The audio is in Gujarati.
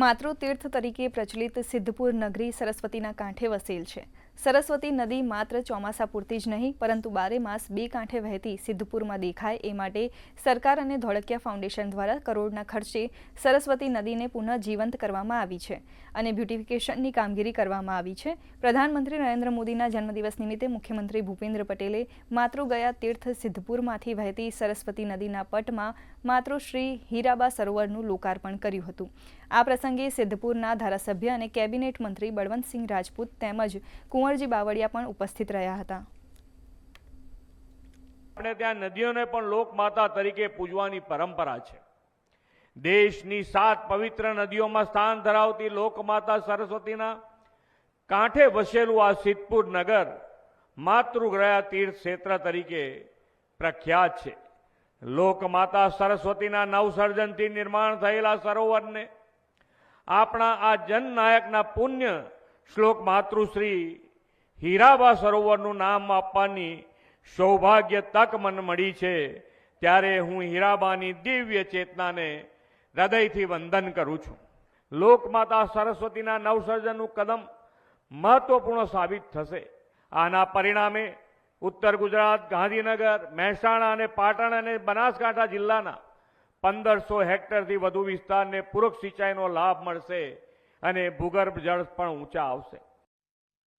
માતૃતીર્થ તરીકે પ્રચલિત સિદ્ધપુર નગરી સરસ્વતીના કાંઠે વસેલ છે. સરસ્વતી નદી માત્ર ચોમાસા પૂરતી જ નહીં, પરંતુ બારે માસ બે કાંઠે વહેતી સિદ્ધપુરમાં દેખાય એ માટે સરકાર અને ધોળકિયા ફાઉન્ડેશન દ્વારા કરોડના ખર્ચે સરસ્વતી નદીને પુનઃ જીવંત કરવામાં આવી છે અને બ્યુટિફિકેશનની કામગીરી કરવામાં આવી છે. પ્રધાનમંત્રી નરેન્દ્ર મોદીના જન્મદિવસ નિમિત્તે મુખ્યમંત્રી ભૂપેન્દ્ર પટેલે માતૃગયા તીર્થ સિદ્ધપુરમાંથી વહેતી સરસ્વતી નદીના પટમાં માતૃશ્રી હીરાબા સરોવરનું લોકાર્પણ કર્યું હતું. આ પ્રસંગે સિદ્ધપુરના ધારાસભ્ય અને કેબિનેટ મંત્રી બળવંતસિંહ રાજપૂત તેમજ કુંવરજી બાવળિયા પણ ઉપસ્થિત રહ્યા હતા. આપણે ત્યાં નદીઓને પણ લોકમાતા તરીકે પૂજવાની પરંપરા છે. દેશની સાત પવિત્ર નદીઓમાં સ્થાન ધરાવતી લોકમાતા સરસ્વતીના કાંઠે વસેલું આ સિદ્ધપુર નગર માતૃગ્રયા તીર્થ ક્ષેત્ર તરીકે પ્રખ્યાત છે. લોકમાતા સરસ્વતીના નવસર્જનથી નિર્માણ થયેલા સરોવરને આપણા આ જનનાયકના પુણ્ય શ્લોક માતૃશ્રી હીરાબા સરોવરનું નામ આપવાની સૌભાગ્ય તક મને મળી છે. ત્યારે હું હીરાબાની દિવ્ય ચેતનાને હૃદયથી વંદન કરું છું. લોકમાતા સરસ્વતીના નવસર્જનનું કદમ મહત્વપૂર્ણ સાબિત થશે. આના પરિણામે ઉત્તર ગુજરાત, ગાંધીનગર, મહેસાણા અને પાટણ અને બનાસકાંઠા જિલ્લાના પંદરસો હેક્ટરથી વધુ વિસ્તારને પૂરક સિંચાઈનો લાભ મળશે અને ભૂગર્ભ જળ પણ ઊંચા આવશે.